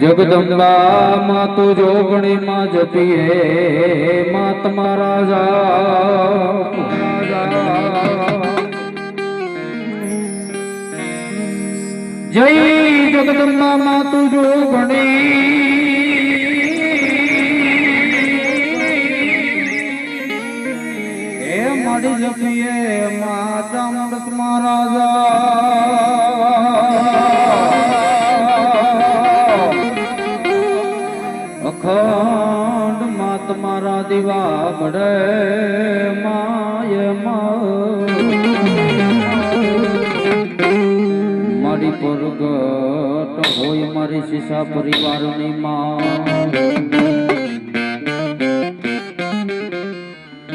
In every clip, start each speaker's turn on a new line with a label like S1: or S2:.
S1: જગદંબા માં તું જોગણી માં જતી હે, માં તમારા જય જગદંબા માં તું જોગણી. હે જતી હે માં ચામડસ મહારાજા. દીવા બળે માય મારી પરગટ હોય મારી શીશા પરિવારની માં.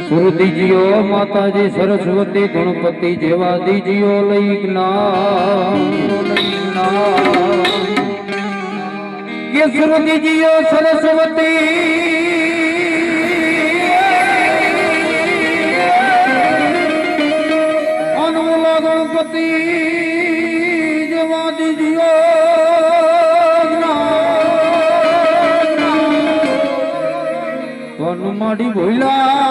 S1: સુરતીજીઓ માતાજી સરસ્વતી ગણપતિ જેવા દીજીઓ લઈ જ્ઞાન સુરતીજીઓ જ્ઞાન માડી ભોયલા.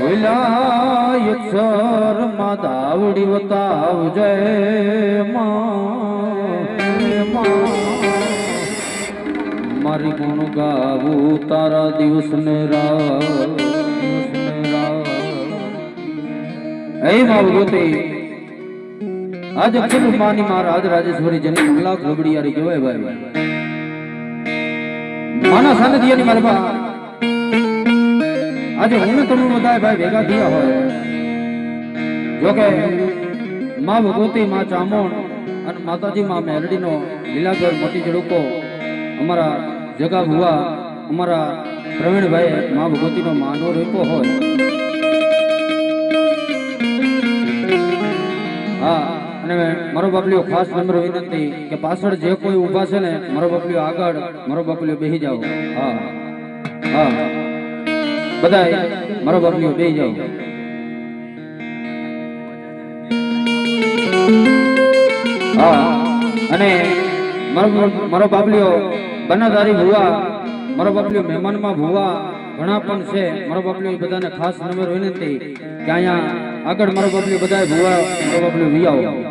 S1: ભોયલા અક્ષરમાં દાવડી વતાવ જય મારી ગુણ ગાવું તારા દિવસ ને રાવ. દિવસ ને રાવ. એ માવગતી. આજ અખિલ માની માં રાજ રાજેશ્વરી જની કમલા આરી કહેવાય ભાઈ. માના સાનિધ્યની માલપા આજે હું તમને બધાય ભાઈ ભેગા થયા હોય. જોકે માં ભગવતી, માં ચામોણ અને માતાજી માં મેરડીનો લીલાગર મોટી જડુકો અમારા જગા ભુવા, અમારા પ્રવીણભાઈ માં ભગવતીનો માનો રેપો હોય. હા. અને મારો બાપલીઓ ખાસ નમ્ર વિનંતી કે પાછળ જે કોઈ ઊભા છે ને, મારો બાપલીઓ આગળ, મારો બાપલીઓ બેહી જાઓ. હા. હા. બધા મારો બાપલીઓ બેહી જાઓ. હા. અને મારો મારો બાપલીઓ બનાધારી ભુવા, મારો બાપલીઓ મહેમાનમાં ભુવા ઘણા પણ છે. મારો બાપલીઓ બધાને ખાસ નંબર વિનંતી કે અહીંયા આગળ મારો બાપલી બધા ભૂવા, મારો બાપલી વી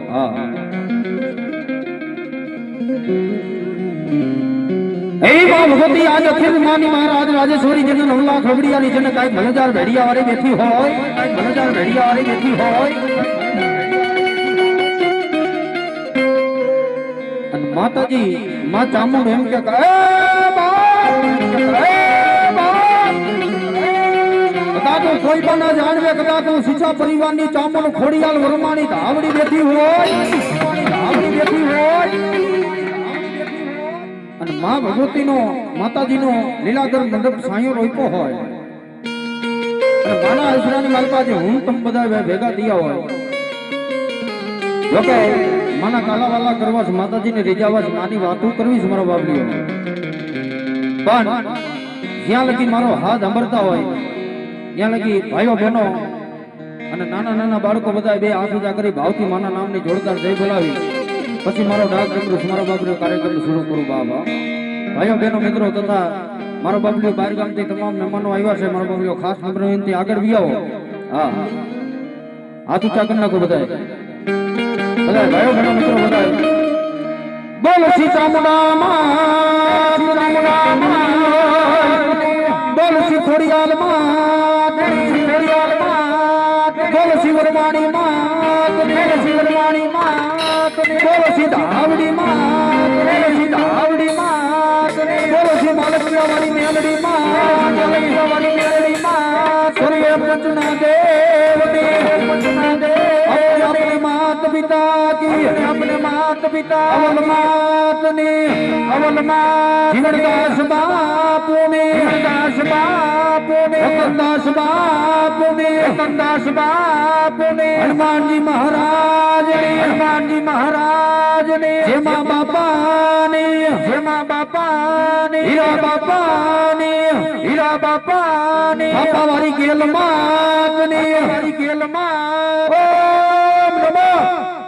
S1: હા. રાજેશ્વરી જન નવલા ખબડિયાની જન કાંઈ ભલજાર ભેડિયા વાળી હોય, કાંઈ ભલજાર ભેડિયા હોય. અને માતાજી, મા ચામુંડ એમ કે! હું કોઈ પણ ના જાણવે કદાચ હું શિક્ષા પરિવારની ચામુંડ ખોડિયાલ વર્માની ધાવડી બેઠી હોય, ધાવડી બેઠી હોય, અને માં ભગવતીનો, માતાજીનો લીલાધર મંડપ સાયો રોપ્યો હોય. અને માના હસરાની માલપા જે હું તમ બધા ભેગા થયા હોય. જોકે માના કાલાવાલા કરવા છે માતાજીને રીજાવા છે નાની વાતો કરવી છે મારો બાબલીઓ પણ જ્યાં લગી મારો હાથ સાંભળતા હોય ત્યાં લગી ભાઈઓ બહેનો અને નાના નાના બાળકો બધા બે હાથ ઉજા કરી ભાવથી માના નામની જોડદાર જય બોલાવી. પછી મારો ડાક ડમરૂ મારો બાબરીઓ કાર્યક્રમ શરૂ કરું બાબા. ભાઈઓ બહેનો મિત્રો તથા મારો બાબરીઓ બહાર ગામથી તમામ મહેમાનો આવ્યા છે, મારો બાબરીઓ ખાસ વિનંતી આગળ બી આવો. હા. હાથ ઉચા કરી નાખો બધાય બધા ભાઈઓ બહેનો મિત્રો બધા બોલ સીતામડામાં સીતામડામાં બોલ સી થોડી ખોડિયાલમાં ராணி மா துணை சீத ராணி மா துணை சீத ஆவடி மா துணை சீத ஆவடி மா துணை மேலடி மா மேலடி மா சொரிய பஞ்சநாதே માત પિતા અવલ માતને અવલ માત જીવનદાસ બાપુને જીવનદાસ બાપુને રતનદાસ બાપુને રતનદાસ બાપુને હનુમાનજી મહારાજને હનુમાનજી મહારાજને જેમા બાપાને જેમા બાપાને હીરા બાપાને હીરા બાપાને બાપા વાળી ગેલ માતને વાળી ગેલ માત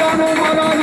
S1: કોઈ જાણ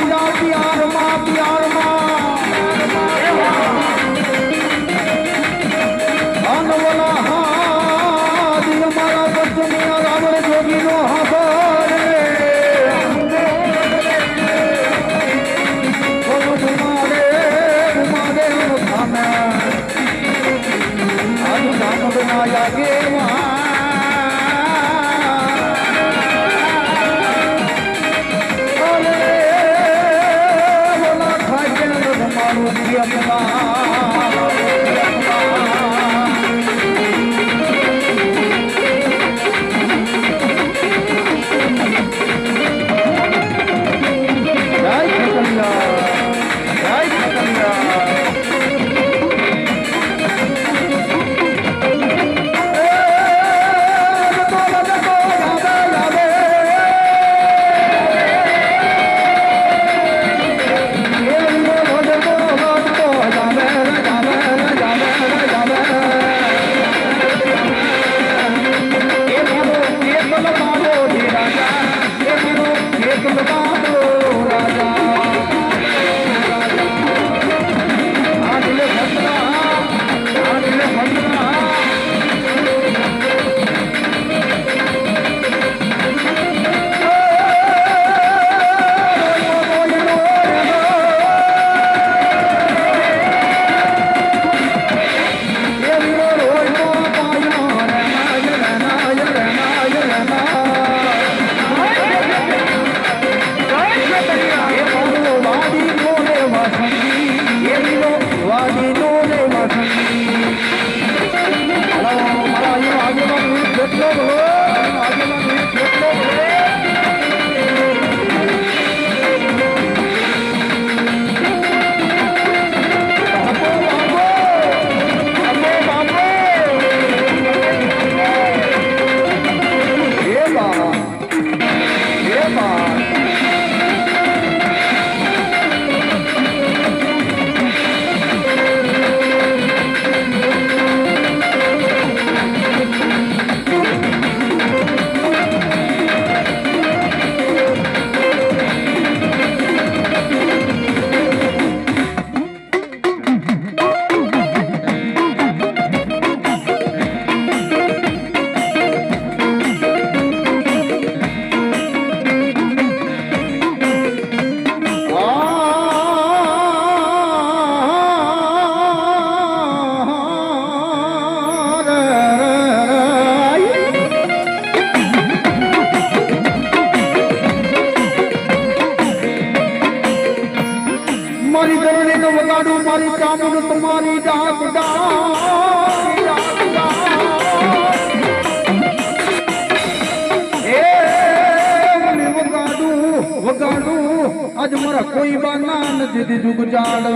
S1: વગાડું. આજ મારા કોઈ બાના નથી દીધું ગુજાડ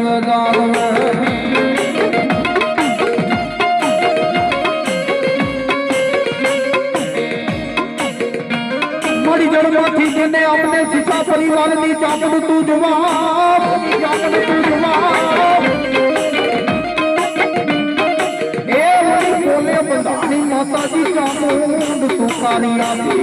S1: મારી જળમાંથી જેને આપણે સીતા પરિવારની ચાપડ તું જવાબ ચાપડ તું જવાબ એ બોલે બધાની માતાજી ચામુંડ તું કાળી આપી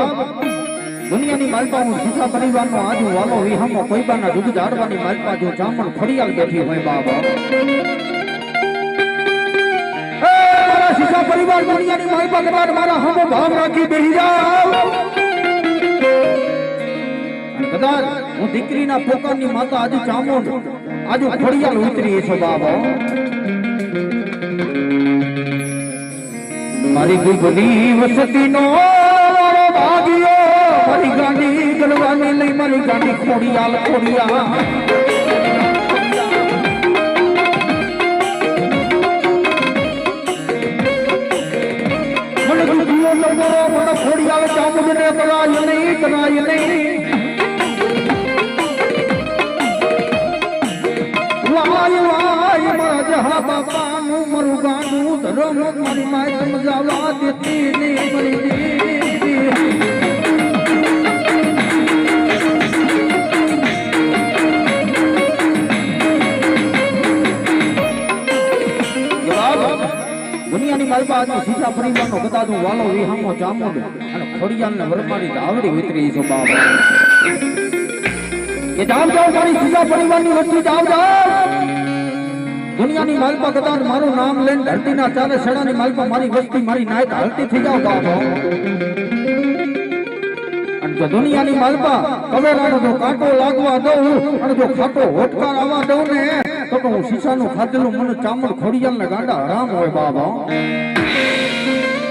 S1: દુનિયાની માલપા સુખા પરિવારનો આજુ વાલો વિહામો કોઈ બાના દૂધ ઝાડવાની માલપા જો જામણ ફળિયાલ બેઠી હોય બાબા. પરિવાર, દુનિયાની માલપા કદાચ મારા હમો ભાવ રાખી બેહી જાવ. કદાચ હું દીકરીના પોકારની માતા આજુ ચામુંડ આજુ ફળિયાલ ઉતરી છો બાબા. મારી ગુગલી વસતીનો મારો નહીં નહીં મારા મારું ગાનું ધરમ મારી માય સમજાવવા દેતી ને મરી દુનિયાની માલપા પાસે સીધા પરિવારનો ગદાદો વાલો વિહામો ચામુંડ અને ખોડિયાલને વરમારી આવડી વિતરી છો બાપ એ જાવ જાવ મારી સીધા પરિવારની વચ્ચે જાવ જાવ દુનિયાની માલપા કદાચ મારું નામ લઈને ધરતીના ચારે સડાની માલપા મારી વસ્તી, મારી નાયક હલતી થઈ જાવ બાપો. અને જો દુનિયાની માલપા કવેરાનો જો કાંટો લાગવા દઉં અને જો ખાટો હોટકાર આવવા દઉં ને તો તો હું શીશાનું ખાધેલું મને ચામડ ખોડિયાલને ગાંડા હરામ હોય બાબા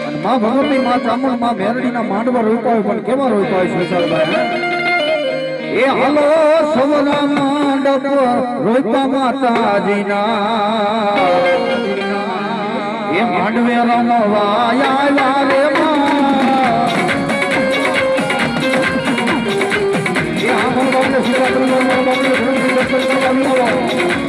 S1: અને માં ભગવતી માં ચામડમાં મેરડીના માંડવા રોપ્યા હોય પણ કેવા રોપ્યા હોય શીશાભાઈ એ હાલો સવના માંડપ રોપા માતાજીના એ માંડવે રમવા લાવે Thank માં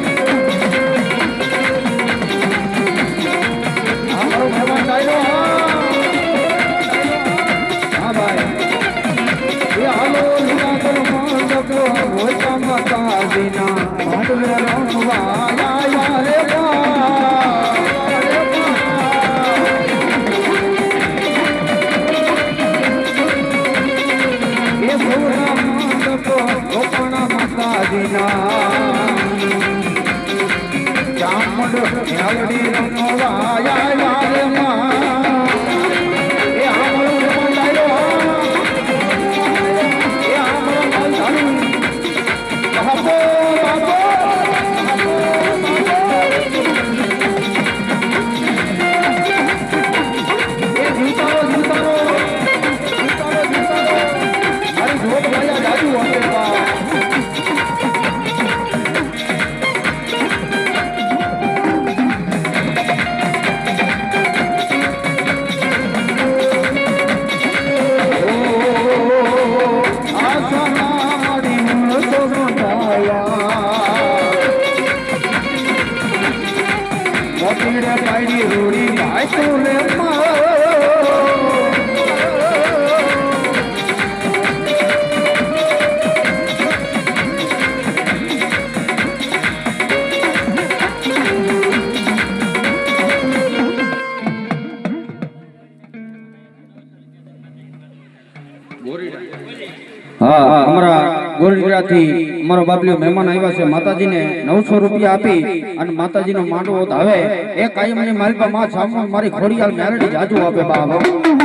S1: Hallelujah. ગોરડીરાથી મારો બાબલીઓ મહેમાન આવ્યા છે. માતાજીને નવસો રૂપિયા આપી અને માતાજીનો માંડવો આવે એ કાયમની માલપા માં સામો મારી ખોડિયાલ મેરડી જાજુ આપે બાબા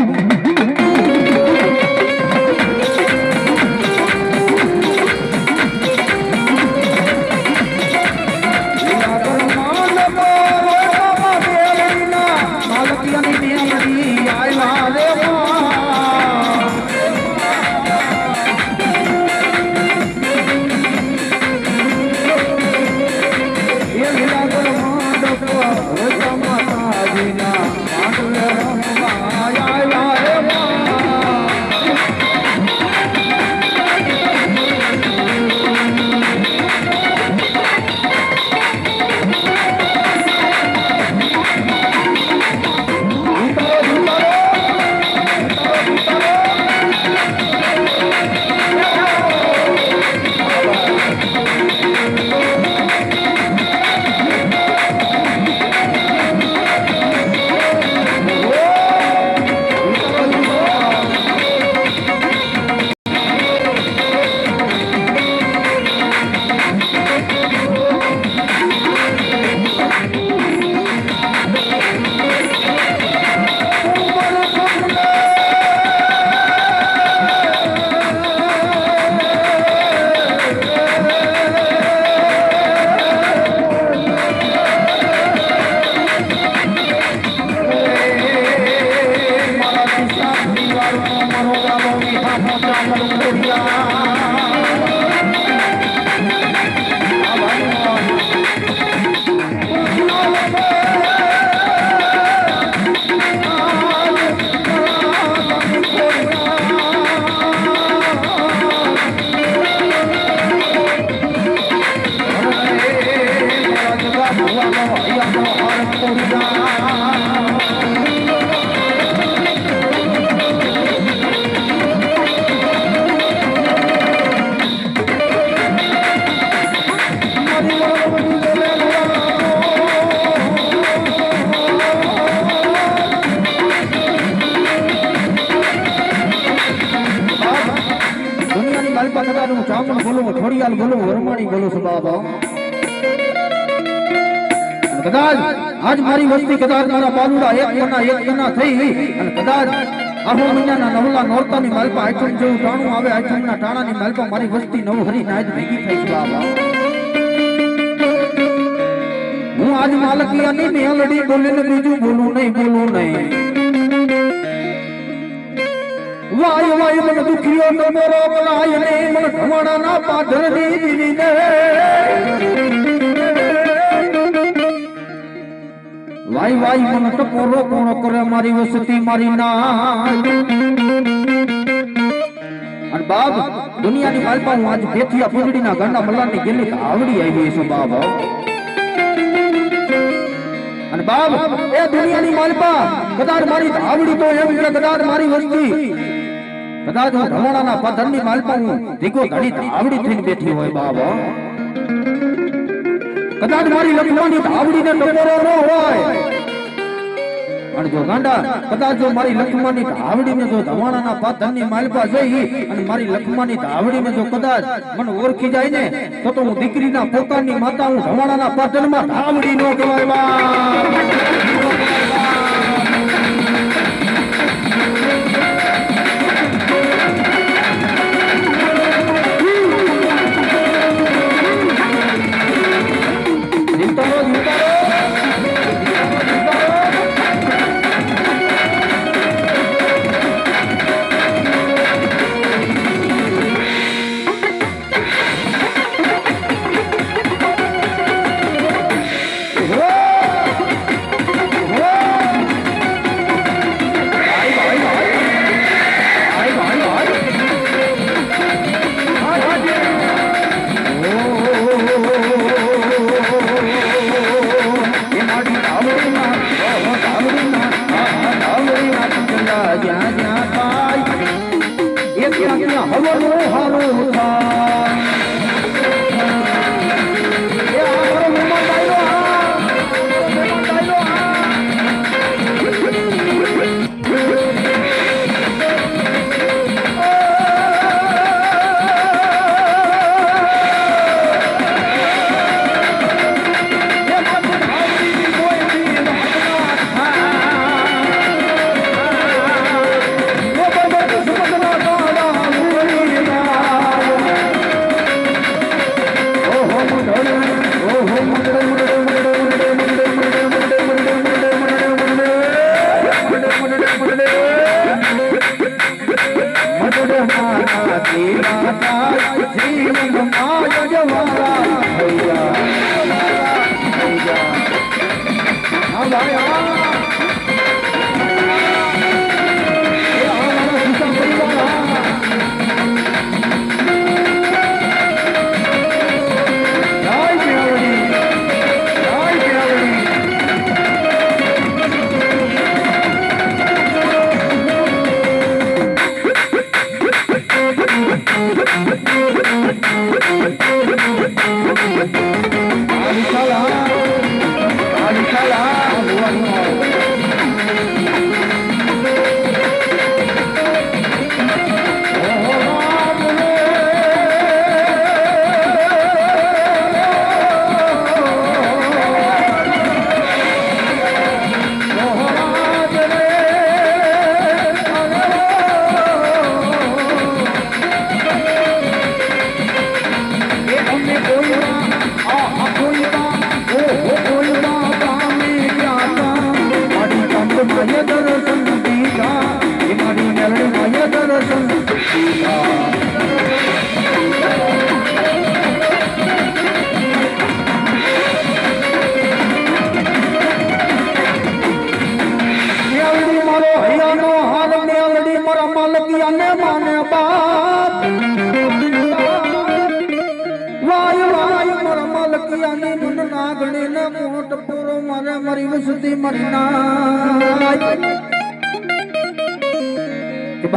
S1: દુનિયાની માલપા કદાચ બોલું ખોડિયાલ બોલું વરમાણી બોલું છું બાબા. કદાચ આજ મારી વસ્તી કદાચ મારા બાલુડા એક કના એક કના થઈ, અને કદાચ આહો મહિનાના નવલા નોરતાની માલપા આઠમ જેવું ટાણું આવે આઠમના ટાણાની માલપા મારી વસ્તી નવ હરી નાયત ભેગી થઈ છે બાબા. હું આજ માલકિયાની મેલડી બોલીને બીજું બોલું નહીં બોલું નહીં. વાય વાય મન દુખ્યો તો મોરો બોલાય ને મન ધવાડાના દીની ને વાય વાય મન ટપોરો કોણ કરે મારી વસતી મારી ના અને બાપ, દુનિયાની માલપા હું આજ બેથિયા પૂંજડીના ગાંડા મલ્લાની ગેલી આવડી આવી છે બાપ. અને બાપ, એ દુનિયાની માલપા કદાચ મારી આવડી તો એમ કે કદાચ મારી વસ્તી. કદાચ હું ધમોણાના પથ્થરની માલપા હું ધીકો ધડી ધાવડી થઈને બેઠી હોય, બાબો. કદાચ મારી લખવાની ધાવડીને ટકોરો ન હોય. અને જો ગાંડા, કદાચ જો મારી લખમાની ધાવડીને જો ધવાણાના પાથરની માલપા જઈ અને મારી લખમાની ધાવડીને જો કદાચ મને ઓળખી જાય ને, તો તો હું દીકરીના પોતાની માતા હું ધવાણાના પાથરમાં ધાવડી નો કહેવાય Kita mau.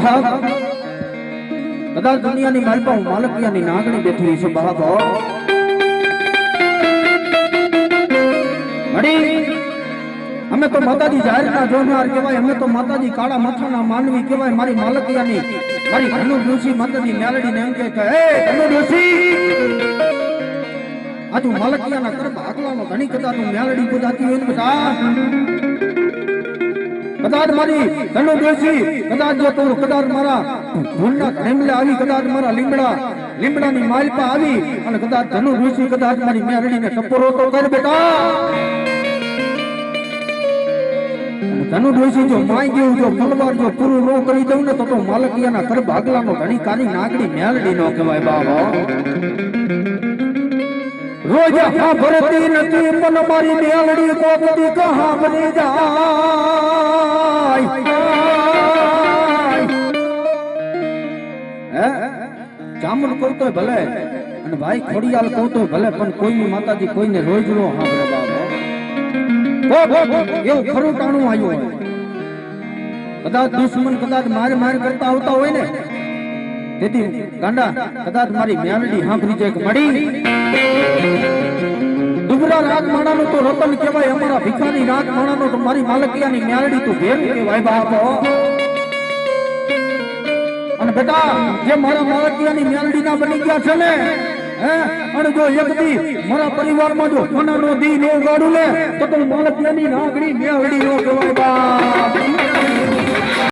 S1: ભાગ કદાચ દુનિયાની માલપા માલકિયાની નાગણી બેઠી છું ભાગ અમે તો માતાજી જાહેરના જોનાર કહેવાય, અમે તો માતાજી કાળા માથાના માનવી કહેવાય, મારી માલકિયાની, મારી ધનુ ઋષિ માતાજી મેલડીને એમ કહે કે હે ધનુ ઋષિ આ તું માલકિયાના કર આગલાનો ઘણી કદાચ મેલડી પૂજાતી હોય ને બધા. કદાચ મારી ધનુ ડોસી કદાચ જો તું, કદાચ મારા ભૂલના ઘેમલે આવી, કદાચ મારા લીમડા, લીમડાની માલપા આવી, અને કદાચ ધનુ ડોસી કદાચ મારી મેલડીને ટપોરો તો કર બેટા. ધનુ ડોસી જો માઈ ગયું, જો તલવાર જો પૂરું ન કરી દઉં ને, તો તો માલકિયાના ઘર ભાગલાનો ઘણી કાની નાગડી મેલડી નો કહેવાય બાબો રોજ ભરતી નથી મન મારી મેલડી કોકતી કહા બની જાય. કહું તો ભલે. અને ભાઈ, ખોડિયાલ કહું તો ભલે, પણ કોઈની માતાજી કોઈને રોજ નો એવું ખરું ટાણું આવ્યું હોય. કદાચ દુશ્મન કદાચ માર માર કરતા આવતા હોય ને. તેથી ગાંડા, કદાચ મારી મ્યાવડી સાંભળી જાય મળી. દુબરા રાગ માણાનો તો રતન કહેવાય અમારા ભિખારી રાગ માણાનો તો મારી માલકિયાની મ્યાવડી તો ભેર કહેવાય બાપો અને બેટા, જે મારા માલકિયાની મેલડીના બની ગયા છે ને, હે? અને જો એક દી મારા પરિવારમાં જો કોનાનો દી નો ગાડું ને, તો તો માલકિયાની નાગડી મેલડી નો કહેવાય બાપ.